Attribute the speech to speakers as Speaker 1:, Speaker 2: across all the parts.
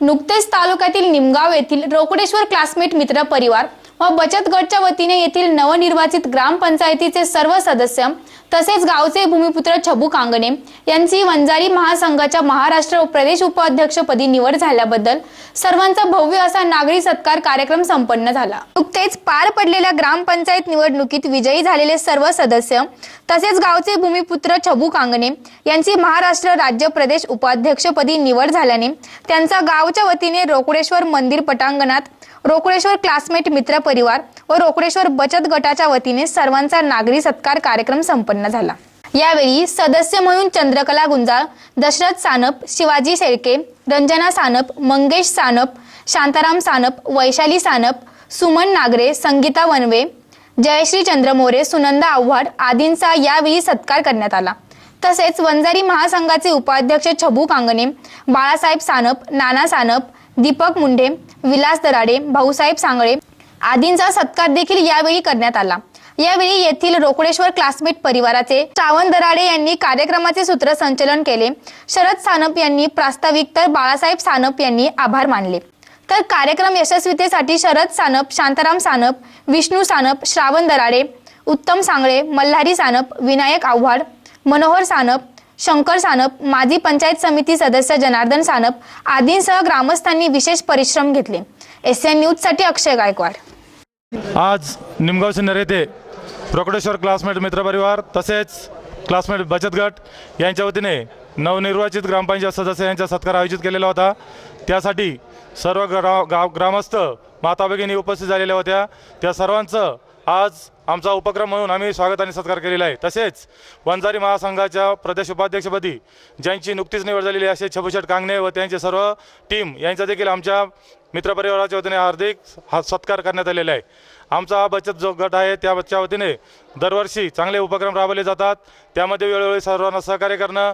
Speaker 1: नुकतेच तालुक्यातील निमगाव येथील रोकडेश्वर क्लासमेट मित्र परिवार व बचत गटच्या वतीने येथील नवनिर्वाचित ग्रामपंचायतीचे सर्व सदस्य तसेच गावचे भूमिपुत्र छबू कांगणे यांची वंजारी महासंघाच्या महाराष्ट्र प्रदेश उपाध्यक्षपदी निवड झाल्याबद्दल सर्वांचा भव्य असा नागरी सत्कार कार्यक्रम संपन्न झाला. नुकतेच पार पडलेल्या ग्रामपंचायत निवडणुकीत विजयी झालेले सर्व सदस्य तसेच गावचे भूमिपुत्र छबू कांगणे यांची महाराष्ट्र राज्य प्रदेश उपाध्यक्षपदी निवड झाल्याने त्यांचा गावच्या वतीने रोकडेश्वर मंदिर पटांगणात रोकडेश्वर क्लासमेट मित्र परिवार व रोकडेश्वर बचत गटाच्या वतीने सर्वांचा नागरी सत्कार कार्यक्रम संपन्न झाला. यावेळी सदस्य म्हणून चंद्रकला गुंजाळ दशरथ सानप शिवाजी शेळके रंजना सानप मंगेश सानप शांताराम सानप वैशाली सानप सुमन नागरे संगीता वनवे जयश्री चंद्रमोरे सुनंदा आव्हाड आदींचा यावेळी सत्कार करण्यात आला. तसेच वंजारी महासंघाचे उपाध्यक्ष छबू कांगणे बाळासाहेब सानप नाना सानप दीपक मुंढे विलास दराडे भाऊसाहेब सांगळे आदींचा सत्कार देखील यावेळी करण्यात आला. यावेळी येथील रोकडेश्वर क्लासमेट परिवाराचे श्रावण दराडे यांनी कार्यक्रमाचे सूत्रसंचलन केले. शरद सानप यांनी प्रास्ताविक तर बाळासाहेब सानप यांनी आभार मानले. तर कार्यक्रम यशस्वीतेसाठी शरद सानप शांताराम सानप विष्णू सानप श्रावण दराडे उत्तम सांगळे मल्हारी सानप विनायक आव्हाड मनोहर सानप शंकर सानप माजी पंचायत समिती सदस्य जनार्दन सानप आदींसह ग्रामस्थांनी विशेष परिश्रम घेतले. एस एन न्यूजसाठी अक्षय गायकवाड.
Speaker 2: आज निमगाव सिन्नर येथे रोकडेश्वर क्लासमेट मित्रपरिवार तसेच क्लासमेट बचत गट यांच्या वतीने नवनिर्वाचित ग्रामपंचायत सदस्य यांचा सत्कार आयोजित केलेला होता. त्यासाठी सर्व ग्रा गाव ग्रामस्थ माता भगिनी उपस्थित झालेल्या होत्या. त्या सर्वांचं आज आमचा उपक्रम म्हणून आम्ही स्वागत आणि सत्कार केलेला आहे. तसेच वंजारी महासंघाच्या प्रदेश उपाध्यक्षपदी ज्यांची नुकतीच निवड झालेली असे छबुशेट कांगणे व त्यांचे सर्व टीम यांचा देखील आमच्या मित्रपरिवाराच्या वतीने हार्दिक हा सत्कार करण्यात आलेला आहे. आमचा हा बचत जो गट आहे त्या बच्च्या वतीने दरवर्षी चांगले उपक्रम राबवले जातात. त्यामध्ये वेळोवेळी सर्वांना सहकार्य करणं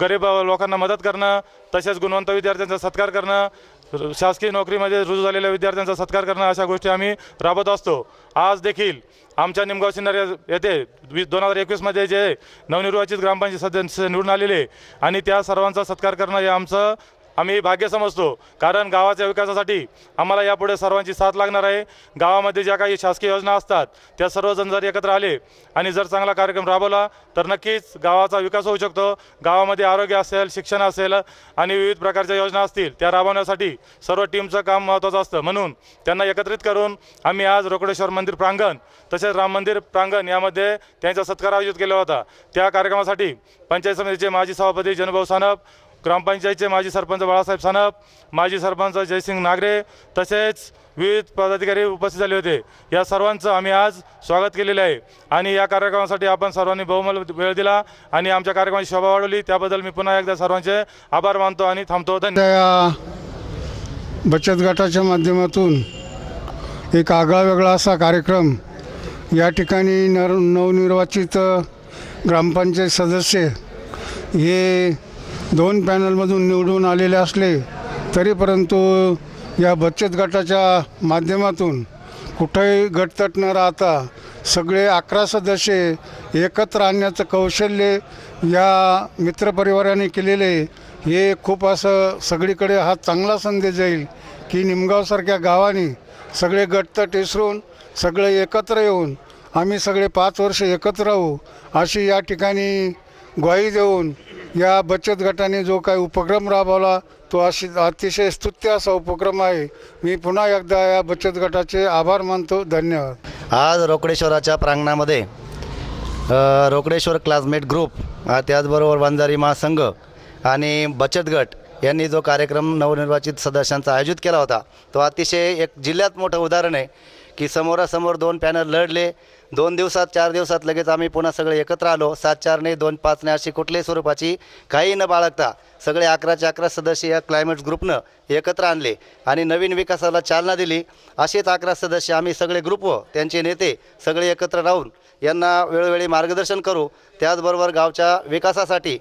Speaker 2: गरीब लोकांना मदत करणं तसेच गुणवंत विद्यार्थ्यांचा सत्कार करणं शासकीय नोकरीमध्ये रुजू झालेल्या विद्यार्थ्यांचा सत्कार करणं अशा गोष्टी आम्ही राबवत असतो. आज देखील आमच्या निमगाव सिन्नर येथे वीस दोन हजार एकवीसमध्ये जे नवनिर्वाचित ग्रामपंचायत सदस्य निवडून आलेले आणि त्या सर्वांचा सत्कार करणं हे आमचं आम्ही भाग्य समजतो कारण गावाच्या विकासासाठी आम्हाला यापुढे सर्वांची साथ लागणार आहे. गावामध्ये ज्या काही शासकीय योजना असतात त्या सर्वजण जर एकत्र आले आणि जर चांगला कार्यक्रम राबवला तर नक्कीच गावाचा विकास होऊ शकतो. गावामध्ये आरोग्य असेल शिक्षण असेल आणि विविध प्रकारच्या योजना असतील त्या राबवण्यासाठी सर्व टीमचं काम महत्त्वाचं असतं. म्हणून त्यांना एकत्रित करून आम्ही आज रोकडेश्वर मंदिर प्रांगण तसेच राम मंदिर प्रांगण यामध्ये त्यांचा सत्कार आयोजित केला होता. त्या कार्यक्रमासाठी पंचायत समितीचे माजी सभापती जनभाऊ सानप ग्रामपंचायतचे माजी सरपंच बाळासाहेब सानप माजी सरपंच जयसिंग नागरे तसेच विविध पदाधिकारी उपस्थित झाले होते. या सर्वांचं आम्ही आज स्वागत केलेलं आहे. आणि या कार्यक्रमासाठी आपण सर्वांनी बहुमल वेळ दिला आणि आमच्या कार्यक्रमाची शोभा वाढवली. त्याबद्दल मी पुन्हा एकदा सर्वांचे आभार मानतो आणि थांबतो. धन्यवाद
Speaker 3: बचत गटाच्या माध्यमातून एक आगळा वेगळा असा कार्यक्रम या ठिकाणी नर नवनिर्वाचित ग्रामपंचायत सदस्य हे दोन पॅनलमधून निवडून आलेले असले तरी परंतु या बचत गटाच्या माध्यमातून कुठंही गटतट न राहता सगळे अकरा सदस्य एकत्र आणण्याचं कौशल्य या मित्रपरिवाराने केलेले हे खूप असं सगळीकडे हा चांगला संदेश जाईल की निमगावसारख्या गावाने सगळे गटतट विसरून सगळे एकत्र येऊन आम्ही सगळे पाच वर्ष एकत्र राहू अशी या ठिकाणी ग्वाही देऊन या बचत गटाने जो काही उपक्रम राबवला तो अशी अतिशय स्तुत्य असा उपक्रम आहे. मी पुन्हा एकदा या बचत गटाचे आभार मानतो. धन्यवाद.
Speaker 4: आज रोकडेश्वराच्या प्रांगणामध्ये रोकडेश्वर क्लासमेट ग्रुप त्याचबरोबर वंजारी महासंघ आणि बचत गट यांनी जो कार्यक्रम नवनिर्वाचित सदस्यांचा आयोजित केला होता तो अतिशय एक जिल्ह्यात मोठं उदाहरण आहे. की समोरासमोर दोन पॅनल लढले. दोन दिवसात चार दिवसात लगेच आम्ही पुन्हा सगळे एकत्र आलो. सात चारने दोन पाचने अशी कुठल्याही स्वरूपाची काही न बाळगता सगळे अकराचे अकरा सदस्य या क्लायमेट ग्रुपनं एकत्र आणले आणि नवीन विकासाला चालना दिली. असेच अकरा सदस्य आम्ही सगळे ग्रुप व त्यांचे नेते सगळे एकत्र राहून यांना वेळोवेळी मार्गदर्शन करू. त्याचबरोबर गावच्या विकासासाठी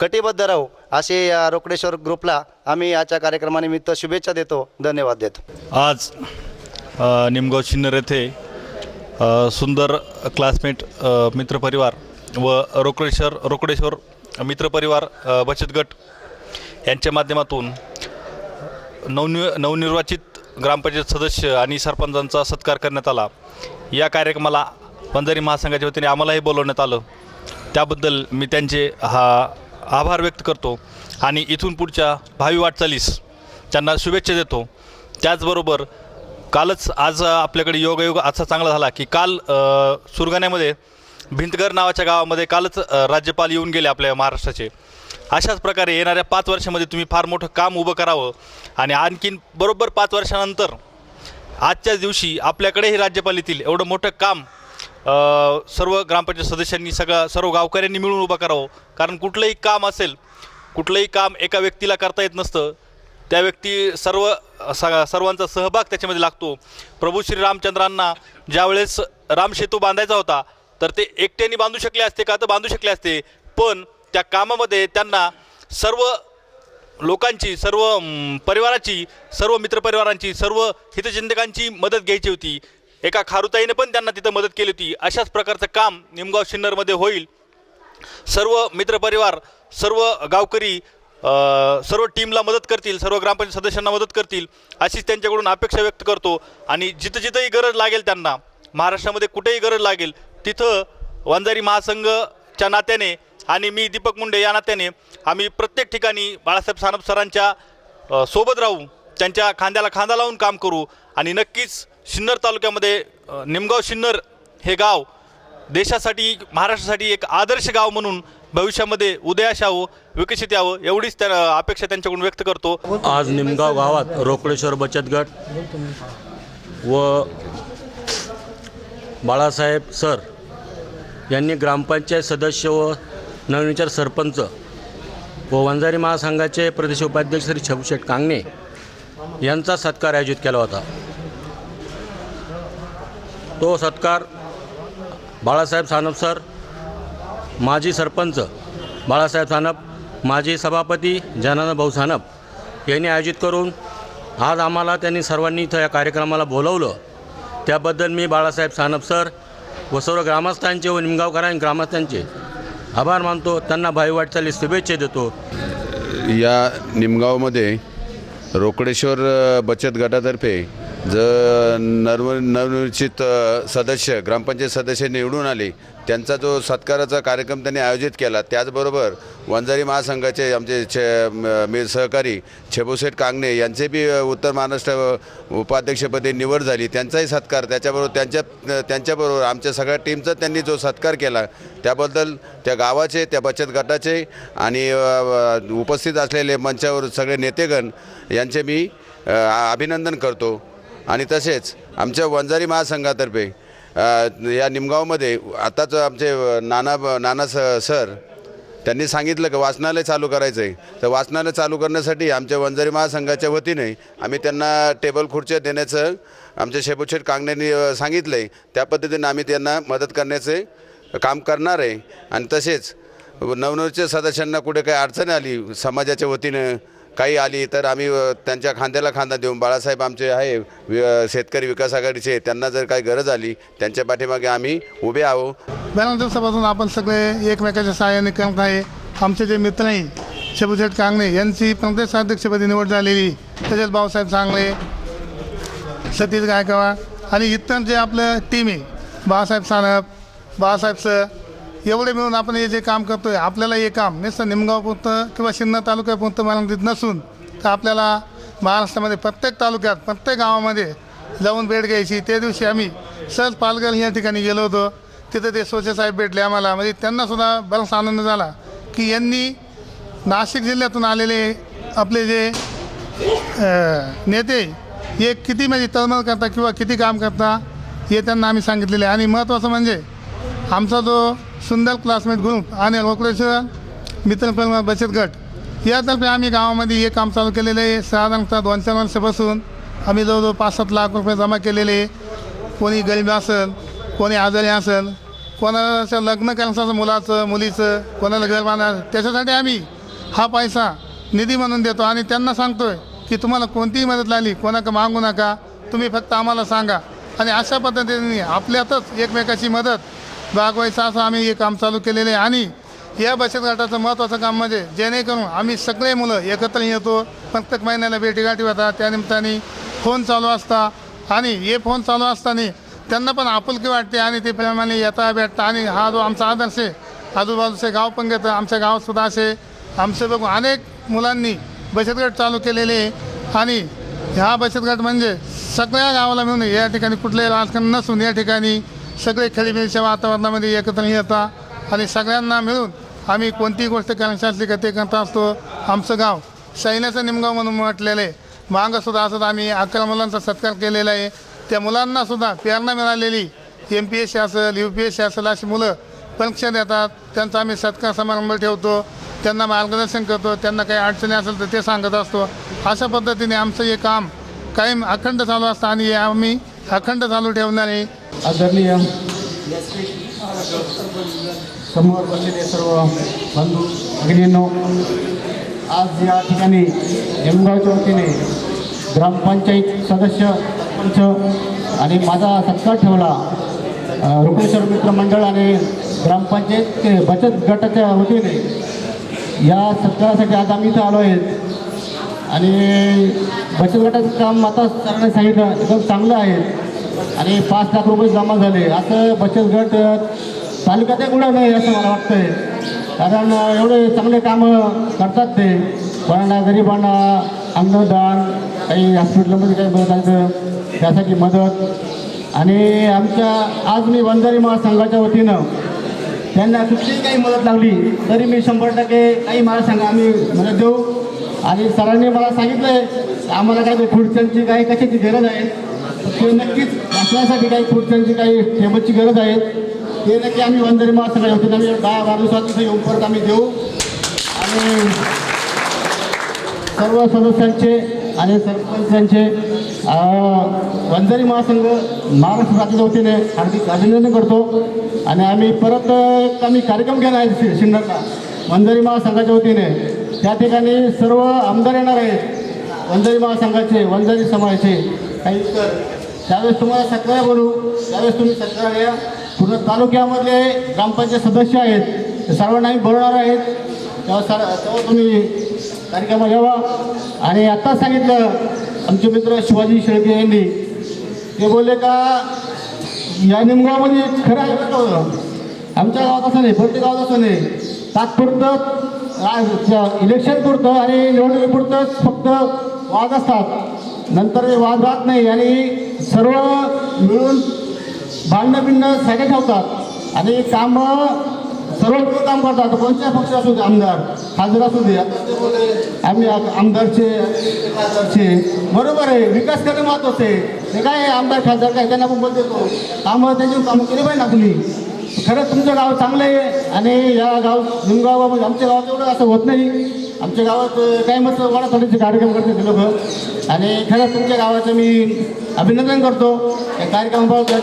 Speaker 4: कटिबद्ध राहू असे या रोकडेश्वर ग्रुपला आम्ही याच्या कार्यक्रमानिमित्त शुभेच्छा देतो. धन्यवाद देतो.
Speaker 5: आज निमगाव शिन्नर येथे सुंदर क्लासमेट मित्रपरिवार व रोकडेश्वर रोकडेश्वर मित्रपरिवार बचत गट यांच्या माध्यमातून नवनि नवनिर्वाचित ग्रामपंचायत सदस्य आणि सरपंचांचा सत्कार करण्यात आला. या कार्यक्रमाला बंजारी महासंघाच्या वतीने आम्हालाही बोलवण्यात आलं. त्याबद्दल मी त्यांचे हा आभार व्यक्त करतो आणि इथून पुढच्या भावी वाटचालीस त्यांना शुभेच्छा देतो. त्याचबरोबर कालच आज आपल्याकडे योगायोग असा चांगला झाला की काल सुरगाण्यामध्ये भिंतघर नावाच्या गावामध्ये कालच राज्यपाल येऊन गेले आपल्या महाराष्ट्राचे. अशाच प्रकारे येणाऱ्या पाच वर्षामध्ये तुम्ही फार मोठं काम उभं करावं आणि आणखीन बरोबर पाच वर्षानंतर आजच्याच दिवशी आपल्याकडेही राज्यपाल येतील एवढं मोठं काम सर्व ग्रामपंचायत सदस्यांनी सगळं सर्व गावकऱ्यांनी मिळून उभं करावं. कारण कुठलंही काम असेल कुठलंही काम एका व्यक्तीला करता येत नसतं त्या व्यक्ती सर्व स सर्वांचा सहभाग त्याच्यामध्ये लागतो. प्रभू श्री रामचंद्रांना ज्यावेळेस रामसेतू बांधायचा होता तर ते एकट्याने बांधू शकले असते का? तर बांधू शकले असते. पण त्या कामामध्ये त्यांना सर्व लोकांची सर्व परिवाराची सर्व मित्रपरिवारांची सर्व हितचिंतकांची मदत घ्यायची होती. एका खारुताईने पण त्यांना तिथं मदत केली होती. अशाच प्रकारचं काम निमगाव शिन्नरमध्ये होईल. सर्व मित्रपरिवार सर्व गावकरी सर्व टीमला मदत करतील सर्व ग्रामपंचायत सदस्यांना मदत करतील अशीच त्यांच्याकडून अपेक्षा व्यक्त करतो. आणि जिथं जिथंही गरज लागेल त्यांना महाराष्ट्रामध्ये कुठेही गरज लागेल तिथं वंजारी महासंघच्या नात्याने आणि मी दीपक मुंडे या नात्याने आम्ही प्रत्येक ठिकाणी बाळासाहेब सानप सरांच्या सोबत राहू त्यांच्या खांद्याला खांदा लावून काम करू आणि नक्कीच सिन्नर तालुक्यामध्ये निमगाव सिन्नर हे गाव देशासाठी महाराष्ट्रासाठी एक आदर्श गाव म्हणून भविष्यामध्ये उदयास यावं विकसित यावं एवढीच त्या अपेक्षा त्यांच्याकडून व्यक्त करतो.
Speaker 6: आज निमगाव गावात रोकडेश्वर बचत गट व बाळासाहेब सर यांनी ग्रामपंचायत सदस्य व नवनिचार सरपंच व वंजारी महासंघाचे प्रदेश उपाध्यक्ष श्री छबुशेठ कांगणे यांचा सत्कार आयोजित केला होता. तो सत्कार बाळासाहेब सानप सर माजी सरपंच बाळासाहेब सानप माजी सभापती जनानं भाऊ सानप यांनी आयोजित करून आज आम्हाला त्यांनी सर्वांनी इथं या कार्यक्रमाला बोलवलं. त्याबद्दल मी बाळासाहेब सानप सर व सर्व ग्रामस्थांचे व निमगावकरां ग्रामस्थांचे आभार मानतो. त्यांना भाई वाटचाली शुभेच्छा देतो.
Speaker 7: या निमगावमध्ये रोकडेश्वर बचत गटातर्फे ज नव नवनिर्चित सदस्य ग्रामपंचायत सदस्य निवडून आले त्यांचा जो सत्काराचा कार्यक्रम त्यांनी आयोजित केला त्याचबरोबर वंजारी महासंघाचे आमचे छे मी सहकारी छेबुसेठ कांगणे यांचे बी उत्तर महाराष्ट्र उपाध्यक्षपदी निवड झाली त्यांचाही सत्कार त्याच्याबरोबर त्यांच्या त्यांच्याबरोबर आमच्या सगळ्या टीमचा त्यांनी जो सत्कार केला त्याबद्दल त्या गावाचे त्या बचत गटाचे आणि उपस्थित असलेले मंचावर सगळे नेतेगण यांचे मी अभिनंदन करतो. आणि तसेच आमच्या वंजारी महासंघातर्फे या निमगावमध्ये आताच आमचे नाना नाना स सर त्यांनी सांगितलं की वाचनालय चालू करायचं आहे तर वाचनालय चालू करण्यासाठी आमच्या वंजारी महासंघाच्या वतीने आम्ही त्यांना टेबल खुर्च्या देण्याचं आमच्या शेपूशेठ कांगण्यांनी सांगितलं आहे त्या पद्धतीने आम्ही त्यांना मदत करण्याचे काम करणार आहे. आणि तसेच नवनवच्या सदस्यांना कुठे काही अडचण आली समाजाच्या वतीनं काही आली तर आम्ही त्यांच्या खांद्याला खांदा देऊन बाळासाहेब आमचे आहे शेतकरी विकास आघाडीचे त्यांना जर काही गरज आली त्यांच्या पाठीमागे आम्ही उभे आहो
Speaker 8: बऱ्याच दिवसापासून आपण सगळे एकमेकाच्या सहाय्याने करत आहे. आमचे जे मित्र आहे शबुशेठ कांगणे यांची प्रदेश अध्यक्षपदी निवड झालेली तसेच भाऊसाहेब सांगले सतीश गायकवाड आणि इतर जे आपलं टीम आहे बाळासाहेब सानप बाळासाहेब सर एवढे मिळून आपण हे जे काम करतो आहे आपल्याला हे काम नुसतं निमगावपुरतं किंवा सिन्नर तालुक्यापुरतं मर्यादित नसून तर आपल्याला महाराष्ट्रामध्ये प्रत्येक तालुक्यात प्रत्येक गावामध्ये जाऊन भेट घ्यायची. त्या दिवशी आम्ही सहज पालघर या ठिकाणी गेलो होतो. तिथं ते स्वच्छसाहेब साहेब भेटले आम्हाला. म्हणजे त्यांनासुद्धा बराच आनंद झाला की यांनी नाशिक जिल्ह्यातून आलेले आपले जे नेते हे किती म्हणजे तळमळ करता किंवा किती काम करता हे त्यांना आम्ही सांगितलेले आहे. आणि महत्त्वाचं म्हणजे आमचा जो सुंदर क्लासमेट ग्रुप आणि रोकडेश्वर मित्र बचत गट. यातर्फे आम्ही गावामध्ये हे काम चालू केलेलं आहे. साधारणतः दोन चार वर्षापासून आम्ही जवळजवळ पाच सात लाख रुपये जमा केलेले कोणी गरीब असेल कोणी आजारी असेल कोणाला असं लग्न करायचं मुलाचं मुलीचं कोणाला घर बांधायचं त्याच्यासाठी आम्ही हा पैसा निधी म्हणून देतो. आणि त्यांना सांगतोय की तुम्हाला कोणतीही मदत लागली कोणाकडे मागू नका. तुम्ही फक्त आम्हाला सांगा. आणि अशा पद्धतीने आपल्यातच एकमेकाची मदत भागवायचं असं आम्ही हे काम चालू केलेले आहे. आणि या बचत गटाचं महत्त्वाचं काम म्हणजे जेणेकरून आम्ही सगळे मुलं एकत्र येतो. प्रत्येक महिन्याला भेटीगाठी होतात. त्यानिमित्ताने फोन चालू असता. आणि हे फोन चालू असताना त्यांना पण आपुलकी वाटते आणि ते प्रमाणे येता भेटता. आणि हा जो आमचा आदर्श आहे आजूबाजूचे गाव पण घेतं. आमच्या गावातसुद्धा असे आमचे बघून अनेक मुलांनी बचत गट चालू केलेले आणि ह्या बचत गट म्हणजे सगळ्या गावाला मिळून या ठिकाणी कुठलेही राजकारण नसून या ठिकाणी सगळे खेळीमेळीच्या वातावरणामध्ये एकत्र येतात आणि सगळ्यांना मिळून आम्ही कोणतीही गोष्ट करायची असली का ते करत असतो. आमचं गाव सैन्याचं निमगाव म्हणून म्हटलेलं आहे. मागंसुद्धा असत आम्ही अकरा मुलांचा सत्कार केलेला आहे. त्या मुलांनासुद्धा प्रेरणा मिळालेली. एम पी एस सी असेल यू पी एस सी असेल अशी मुलं परीक्षा देतात. त्यांचा आम्ही सत्कार समारंभ ठेवतो. त्यांना मार्गदर्शन करतो. त्यांना काही अडचणी असेल तर ते सांगत असतो. अशा पद्धतीने आमचं हे काम कायम अखंड चालू असतं आणि हे आम्ही अखंड चालू ठेवणार आहे
Speaker 9: आदरणीय समोर बसलेले सर्व बंधू भगिनींनो आज या ठिकाणी निमगावच्या वतीने ग्रामपंचायत सदस्य सरपंच आणि माझा सत्कार ठेवला. रुपेश्वर मित्र मंडळ आणि ग्रामपंचायत ते बचत गटाच्या वतीने या सत्कारासाठी आज आम्ही इथं आलो आहेत आणि बचत गटाचं काम आता सरांनी सांगितलं एकदम चांगलं आहे. आणि पाच लाख रुपये जमा झाले. असं बचत गट तालुक्यात कुठं नाही असं मला वाटतंय. कारण एवढे चांगले कामं करतात ते. कोणाला गरिबांना अन्नदान काही हॉस्पिटलमध्ये काही मदत आहे त्यासाठी मदत. आणि आमच्या आज मी वंजारी महासंघाच्या वतीनं त्यांना कुठलीही काही मदत लागली तरी मी शंभर टक्के काही मला सांगा आम्ही मदत देऊ. आणि सरांनी मला सांगितलं आहे आम्हाला काही खुर्च्यांची काही कशाची गरज आहे. ते नक्कीच असण्यासाठी काही पुढच्यांची काही टेबलची गरज आहे. ते नक्की आम्ही वंदरी महासंघाच्या होते. आम्ही दहा बारा दिवसात तिथे येऊन परत आम्ही देऊ. आणि सर्व सदस्यांचे आणि सरपंचांचे वंजारी महासंघ महाराष्ट्र राज्याच्या वतीने हार्दिक अभिनंदन करतो. आणि आम्ही परत एक आम्ही कार्यक्रम घेणार आहे शि- वंजारी महासंघाच्या वतीने. त्या ठिकाणी सर्व आमदार येणार आहेत. वंजारी महासंघाचे वंजारी समाजाचे. काही त्यावेळेस तुम्हाला सगळ्या बोलू. त्यावेळेस तुम्ही सगळ्या या. पूर्ण तालुक्यामधले ग्रामपंचायत सदस्य आहेत. ते सर्वांना आम्ही बोलणार आहेत. तेव्हा सर तेव्हा तुम्ही कार्यक्रमात यावा. आणि आत्ताच सांगितलं आमचे मित्र शिवाजी शेळके यांनी. ते बोलले का या निमगावामध्ये खरं आहे का होतं. आमच्या गावात असं नाही प्रत्येक गावात असं नाही. तात्पुरतं इलेक्शन पुरतं आणि निवडणुकीपुरतंच फक्त वाद असतात. नंतर ते वाद राहत नाही आणि सर्व मिळून भांडणं बिंडणं सगळे ठेवतात. आणि कामं सर्व काम करतात. कोणत्या पक्ष असू दे आमदार खासदार असू दे आम्ही आमदारचे खासदारचे. बरोबर आहे विकास करणे महत्त्वाचे ते काय आहे, आमदार खासदार काय त्यांना आपण बोलतो कामं त्यांची कामं केली पाहिजे ना आपली खरंच तुमचं गाव चांगलं आहे आणि या गाव निमगावामध्ये आमच्या गावात एवढं असं होत नाही. आमच्या गावात काय मत वाडाथोडीचे कार्यक्रम करते ते लोक. आणि खरंच तुमच्या गावाचं मी अभिनंदन करतो. या कार्यक्रमाबद्दल